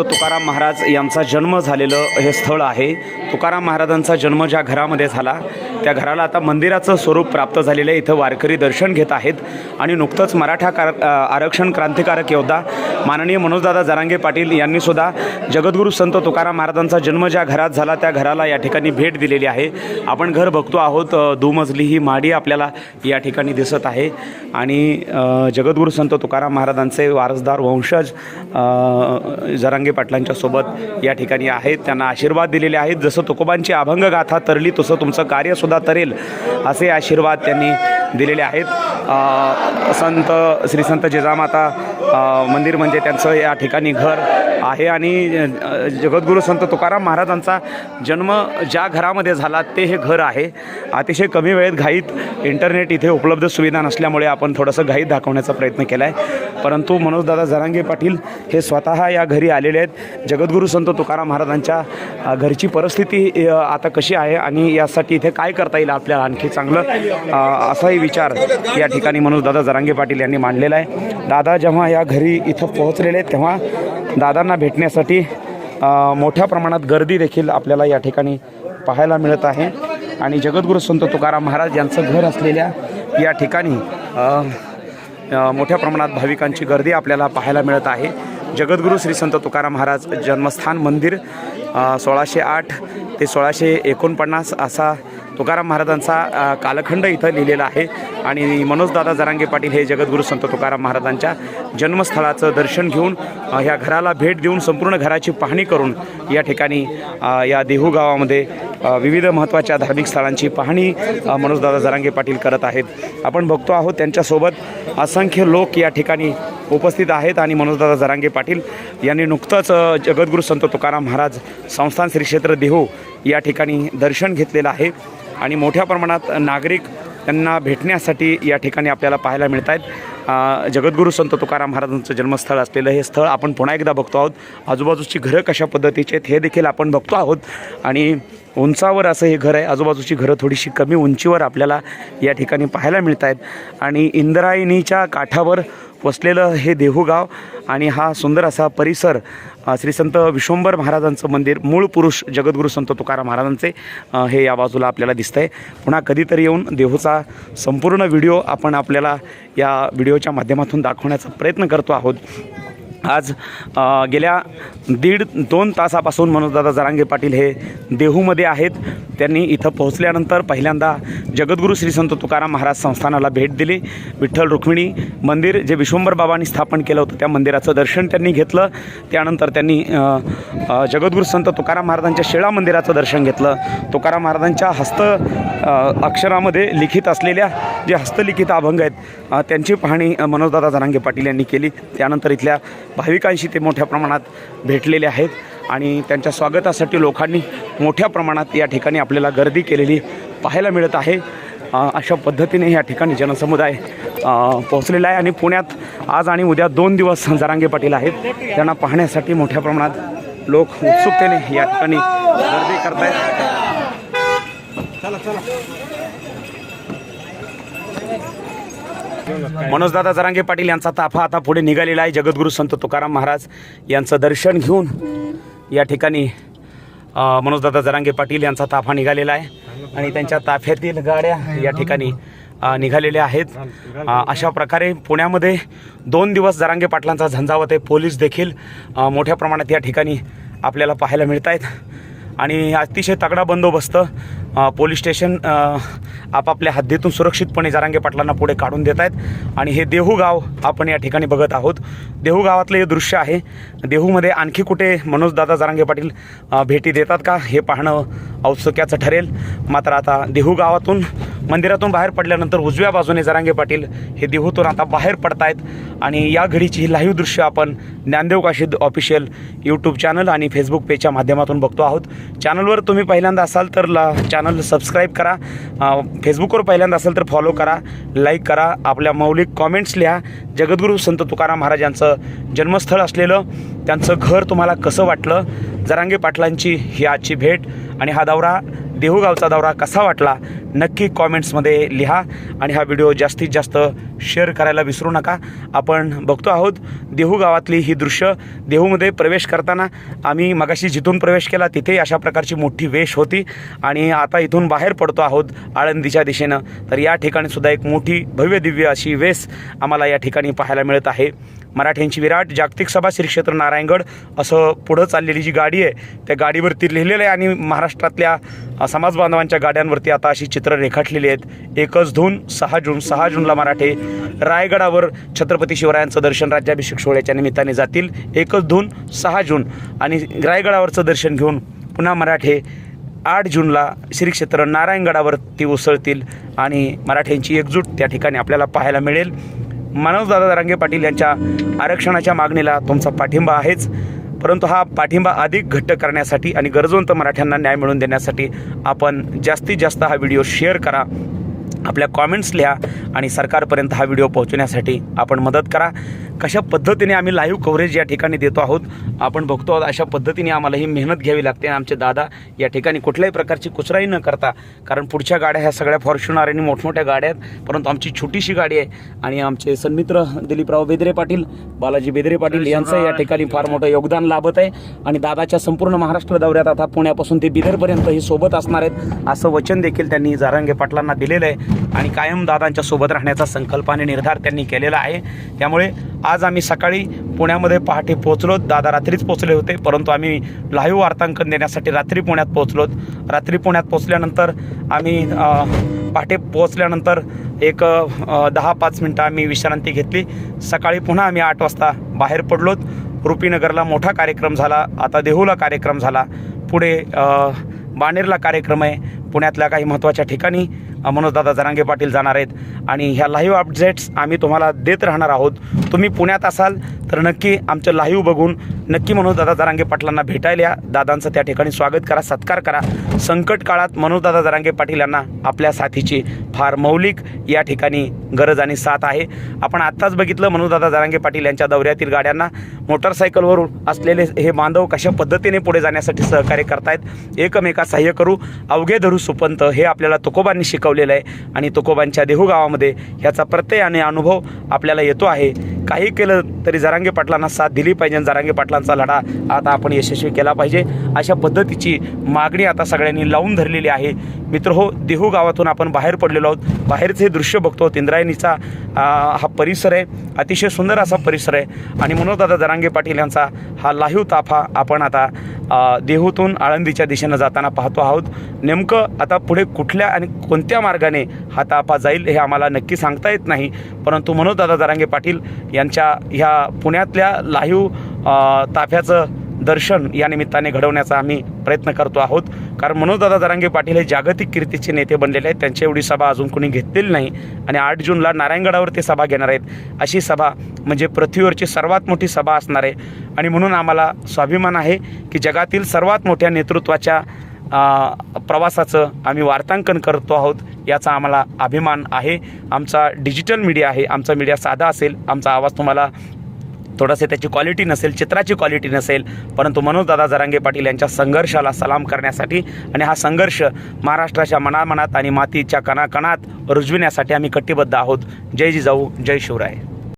तर तुकाराम महाराज यांचा जन्म झालेलं हे स्थळ आहे. तुकाराम महाराजांचा जन्म ज्या घरामध्ये झाला त्या घराला आता मंदिराचं स्वरूप प्राप्त झालेलं आहे. इथं वारकरी दर्शन घेत आहेत. आणि नुकतंच मराठा कार आरक्षण क्रांतिकारक योद्धा माननीय मनोजदादा जरांगे पाटील यांनीसुद्धा जगद्गुरू संत तुकाराम महाराजांचा जन्म ज्या घरात झाला त्या घराला या ठिकाणी भेट दिलेली आहे. आपण घर बघतो आहोत दुमजली ही माडी आपल्याला या ठिकाणी दिसत आहे. आणि जगद्गुरू संत तुकाराम महाराजांचे वारसदार वंशज जरांगे पाटलांच्या सोबत या ठिकाणी आहेत. त्यांना आशीर्वाद दिलेले आहेत. जसं तुकोबांची अभंग गाथा तरली तसं तुमचं कार्यसुद्धा तरेल असे आशीर्वाद त्यांनी दिलेले आहेत. संत श्री संत जिजामाता मंदिर म्हणजे त्यांचं या ठिकाणी घर. आहे आणि जगद्गुरू संत तुकाराम महाराजांचा जन्म ज्या घरामध्ये झाला ते हे घर आहे. अतिशय कमी वेळेत घाईत इंटरनेट इथे उपलब्ध सुविधा नसल्यामुळे आपण थोडंसं घाईत दाखवण्याचा प्रयत्न केला आहे परंतु मनोजदादा जरांगे पाटील हे स्वतः या घरी आलेले आहेत. जगद्गुरू संत तुकाराम महाराजांच्या घरची परिस्थिती आता कशी आहे आणि यासाठी इथे काय करता येईल आपल्याला आणखी चांगलं असाही विचार या ठिकाणी मनोजदादा जरांगे पाटील यांनी मांडलेला आहे. दादा जेव्हा या घरी इथं पोहोचलेले आहेत तेव्हा दादांना भेटण्यासाठी मोठ्या प्रमाणात गर्दी देखील आपल्याला या ठिकाणी पाहायला मिळत आहे. आणि जगद्गुरू संत तुकाराम महाराज यांचं घर असलेल्या या ठिकाणी मोठ्या प्रमाणात भाविकांची गर्दी आपल्याला पाहायला मिळत आहे. जगद्गुरू श्री संत तुकाराम महाराज जन्मस्थान मंदिर सोळाशे आठ ते सोळाशे एकोणपन्नास असा तुकाराम महाराजांचा कालखंड इथं लिहिलेला आहे. आणि मनोजदादा जरांगे पाटील हे जगद्गुरू संत तुकाराम महाराजांच्या जन्मस्थळाचं दर्शन घेऊन ह्या घराला भेट देऊन संपूर्ण घराची पाहणी करून या ठिकाणी या देहू गावामध्ये विविध महत्त्वाच्या धार्मिक स्थळांची पाहणी मनोजदादा जरांगे पाटील करत आहेत. आपण बघतो आहोत त्यांच्यासोबत असंख्य लोक या ठिकाणी उपस्थित आहेत आणि मनोजदादा जरांगे पाटील यांनी नुकतंच जगद्गुरू संत तुकाराम महाराज संस्थान श्री क्षेत्र देहू या ठिकाणी दर्शन घेतलेलं आहे. आणि मोठ्या प्रमाणात नागरिक त्यांना भेटण्यासाठी या ठिकाणी आपल्याला पाहायला मिळत आहेत जगद्गुरू संत तुकाराम महाराजांचं जन्मस्थळ असलेलं हे स्थळ आपण पुन्हा एकदा बघतो आहोत. आजूबाजूची घरं कशा पद्धतीचे आहेत हे देखील आपण बघतो आहोत. आणि उंचावर असं हे घर आहे आजूबाजूची घरं थोडीशी कमी उंचीवर आपल्याला या ठिकाणी पाहायला मिळत आहेत आणि इंद्रायणीच्या काठावर वसलेलं हे देहूगाव आणि हा सुंदर असा परिसर श्री संत विश्वंभर महाराजांचं मंदिर मूळ पुरुष जगद्गुरू संत तुकाराम महाराजांचे हे या बाजूला आपल्याला दिसतंय. पुन्हा कधीतरी येऊन देहूचा संपूर्ण व्हिडिओ आपण आपल्याला या व्हिडिओच्या माध्यमातून दाखवण्याचा प्रयत्न करतो आहोत. आज गेल्या दीड दोन तासापासून मनोजदादा जरांगे पाटील हे देहूमध्ये आहेत. त्यांनी इथं पोहोचल्यानंतर पहिल्यांदा जगद्गुरू श्री संत तुकाराम महाराज संस्थानाला भेट दिली. विठ्ठल रुक्मिणी मंदिर जे विश्वंभर बाबांनी स्थापन केलं होतं त्या मंदिराचं दर्शन त्यांनी घेतलं. त्यानंतर त्यांनी जगद्गुरू संत तुकाराम महाराजांच्या शेळा मंदिराचं दर्शन घेतलं. तुकाराम महाराजांच्या हस्त अक्षरामध्ये लिखित असलेल्या जे हस्तलिखित अभंग आहेत त्यांची पाहणी मनोजदादा जरांगे पाटील यांनी केली. त्यानंतर इथल्या भाविकांशी ते मोठ्या प्रमाणात भेटलेले आहेत आणि त्यांच्या स्वागतासाठी लोकांनी मोठ्या प्रमाणात या ठिकाणी आपल्याला गर्दी केलेली पाहायला मिळत आहे. अशा पद्धतीने या ठिकाणी जनसमुदाय पोहोचलेला आहे आणि पुण्यात आज आणि उद्या दोन दिवस जरांगे पाटील आहेत. त्यांना पाहण्यासाठी मोठ्या प्रमाणात लोक उत्सुकतेने या ठिकाणी गर्दी करतायत. मनोजदादा जरांगे पाटील यांचा ताफा आता पुढे निघालेला आहे. जगद्गुरू संत तुकाराम महाराज यांचं दर्शन घेऊन या ठिकाणी मनोजदादा जरांगे पाटील यांचा ताफा निघालेला आहे. आणि त्यांच्या ताफ्यातील गाड्या या ठिकाणी निघालेल्या आहेत. अशा प्रकारे पुण्यामध्ये दोन दिवस जरांगे पाटलांचा झंझावत आहे. पोलीस देखील मोठ्या प्रमाणात या ठिकाणी आपल्याला पाहायला मिळत आहेत आणि अतिशय तगडा बंदोबस्त पोलीस स्टेशन आपापल्या हद्दीतून सुरक्षितपणे जारांगे पाटलांना पुढे काढून देत आहेत. आणि हे देहू गाव आपण या ठिकाणी बघत आहोत. देहू गावातलं हे दृश्य आहे. देहूमध्ये आणखी कुठे मनोजदादा जारांगे पाटील भेटी देतात का? हे पाहणं औत्सुक्याचं ठरेल. मात्र आता देहू गावातून मंदिरातून बाहेर पडल्यानंतर उजव्या बाजूने जरांगे पाटील हे देहूतून आता बाहेर पडतायत. आणि या घडीची ही लाईव्ह दृश्य आपण Dnyandev Kashid official YouTube channel आणि फेसबुक पेजच्या माध्यमातून बघतो आहोत. चॅनलवर तुम्ही पहिल्यांदा असाल तर ला चॅनल सबस्क्राईब करा. फेसबुकवर पहिल्यांदा असाल तर फॉलो करा लाईक करा आपल्या मौलिक कॉमेंट्स लिहा. जगद्गुरू संत तुकाराम महाराज यांचं जन्मस्थळ असलेलं त्यांचं घर तुम्हाला कसं वाटलं? जरांगे पाटलांची ही आजची भेट. आणि हा दौरा देहूगावचा दौरा कसा वाटला नक्की कॉमेंट्समध्ये लिहा. आणि हा व्हिडिओ जास्तीत जास्त शेअर करायला विसरू नका. आपण बघतो आहोत देहू गावातली ही दृश्य देहूमध्ये प्रवेश करताना आम्ही मगाशी जिथून प्रवेश केला तिथे अशा प्रकारची मोठी वेश होती. आणि आता इथून बाहेर पडतो आहोत आळंदीच्या दिशेनं. तर या ठिकाणी सुद्धा एक मोठी भव्य दिव्य अशी वेस आम्हाला या ठिकाणी पाहायला मिळत आहे. मराठ्यांची विराट जागतिक सभा श्री क्षेत्र नारायणगड असं पुढं चाललेली जी गाडी आहे त्या गाडीवरती लिहिलेलं आहे आणि महाराष्ट्रातल्या समाज बांधवांच्या गाड्यांवरती आता अशी चित्र रेखाटलेली आहेत. एकच धून सहा जून सहा जूनला मराठे रायगडावर छत्रपती शिवरायांचं दर्शन राज्याभिषेक सोहळ्याच्या निमित्ताने जातील. एकच धून सहा जून आणि रायगडावरचं दर्शन घेऊन पुन्हा मराठे आठ जूनला श्री क्षेत्र नारायणगडावरती उसळतील आणि मराठ्यांची एकजूट त्या ठिकाणी आपल्याला पाहायला मिळेल. मनोजदादा दरांगे पाटील यांच्या आरक्षणाच्या मागणीला तुमचा पाठिंबा आहेच. परंतु हा पाठिंबा अधिक घट्ट करण्यासाठी आणि गरजवंत मराठ्यांना न्याय मिळवून देण्यासाठी आपण जास्तीत जास्त हा व्हिडिओ शेअर करा आपल्या कॉमेंट्स लिहा आणि सरकारपर्यंत हा व्हिडिओ पोहोचवण्यासाठी आपण मदत करा. कशा पद्धतीने आम्ही लाईव्ह कव्हरेज या ठिकाणी देतो आहोत आपण बघतो आहोत अशा पद्धतीने आम्हाला ही मेहनत घ्यावी लागते आणि आमचे दादा या ठिकाणी कुठल्याही प्रकारची कुचराई न करता कारण पुढच्या गाड्या ह्या सगळ्या फॉर्च्युनर आणि मोठमोठ्या गाड्या आहेत परंतु आमची छोटीशी गाडी आहे आणि आमचे सन्मित्र दिलीपराव बेदरे पाटील बालाजी बेदरे पाटील यांचं या ठिकाणी फार मोठं योगदान लाभत आहे आणि दादाच्या संपूर्ण महाराष्ट्र दौऱ्यात आता पुण्यापासून ते बिदरपर्यंत ही सोबत असणार आहेत असं वचन देखील त्यांनी जारांगे पाटलांना दिलेलं आहे आणि कायम दादांच्या सोबत राहण्याचा संकल्प आणि निर्धार त्यांनी केलेला आहे. त्यामुळे आज आम्ही सकाळी पुण्यामध्ये पहाटे पोहोचलो. दादा रात्रीच पोहोचले होते परंतु आम्ही लाईव्ह वार्तांकन देण्यासाठी रात्री पुण्यात पोहोचलो. रात्री पुण्यात पोहोचल्यानंतर आम्ही पहाटे पोहोचल्यानंतर एक दहा पाच मिनटं आम्ही विश्रांती घेतली. सकाळी पुन्हा आम्ही आठ वाजता बाहेर पडलोत रुपीनगरला मोठा कार्यक्रम झाला. आता देहूला कार्यक्रम झाला. पुढे बाणेरला कार्यक्रम आहे. पुण्यातल्या काही महत्त्वाच्या ठिकाणी मनोजदादा जरांगे पाटील जाणार आहेत. आणि ह्या लाईव्ह अपडेट्स आम्ही तुम्हाला देत राहणार आहोत. तुम्ही पुण्यात असाल तर नक्की आमचं लाईव्ह बघून नक्की मनोजदादा जरांगे पाटलांना भेटायला दादांचं त्या ठिकाणी स्वागत करा सत्कार करा. संकट काळात मनोजदादा जरांगे पाटील यांना आपल्या साथीची फार मौलिक या ठिकाणी गरज आणि साथ आहे. आपण आत्ताच बघितलं मनोजदादा जरांगे पाटील यांच्या दौऱ्यातील गाड्यांना मोटरसायकलवरून असलेले हे बांधव कशा पद्धतीने पुढे जाण्यासाठी सहकार्य करतायत एकमेका सहाय्य करू अवघे धरू सुपंत हे आपल्याला तुकोबांनी शिकवलेलं आहे. आणि तुकोबांच्या देहू गावामध्ये ह्याचा प्रत्यय आणि अनुभव आपल्याला येतो आहे. काही केलं तरी जरांगे पाटलांना साथ दिली पाहिजे जरांगे पाटलांचा लढा आता आपण यशस्वी केला पाहिजे. अशा पद्धतीची मागणी आता सगळ्यांनी लावून धरलेली आहे. मित्र हो देहू गावातून आपण बाहेर पडलेलो आहोत. बाहेरचे दृश्य बघतो. इंद्रायणीचा हा परिसर आहे. अतिशय सुंदर असा परिसर आहे. आणि म्हणून आता जरांगे पाटील यांचा हा लाहीव ताफा आपण आता देहूतून आळंदीच्या दिशेनं जाताना पाहतो आहोत. नेमकं आता पुढे कुठल्या आणि कोणत्या मार्गाने हा ताफा जाईल हे आम्हाला नक्की सांगता येत नाही. परंतु मनोजदादा जरांगे पाटील यांच्या ह्या पुण्यातल्या लाईव्ह ताफ्याचं दर्शन या निमित्ताने घडवण्याचा आम्ही प्रयत्न करतो आहोत. कारण मनोजदादा जरांगे पाटील हे जागतिक कीर्तीचे नेते बनलेले आहेत. त्यांची एवढी सभा अजून कोणी घेतलेली नाही. आणि आठ जूनला नारायणगडावर ते सभा घेणार आहेत. अशी सभा म्हणजे पृथ्वीवरची सर्वात मोठी सभा असणार आहे. आणि म्हणून आम्हाला स्वाभिमान आहे की जगातील सर्वात मोठ्या नेतृत्वाच्या प्रवासाचं आम्ही वार्तांकन करतो आहोत. याचा आम्हाला अभिमान आहे. आमचा डिजिटल मीडिया आहे. आमचा मीडिया साधा असेल. आमचा आवाज तुम्हाला थोडंसं त्याची क्वालिटी नसेल चित्राची क्वालिटी नसेल परंतु मनोजदादा जरांगे पाटील यांच्या संघर्षाला सलाम करण्यासाठी आणि हा संघर्ष महाराष्ट्राच्या मनामनात आणि मातीच्या कणाकणात रुजविण्यासाठी आम्ही कटिबद्ध आहोत. जय जिजाऊ जय शिवराय.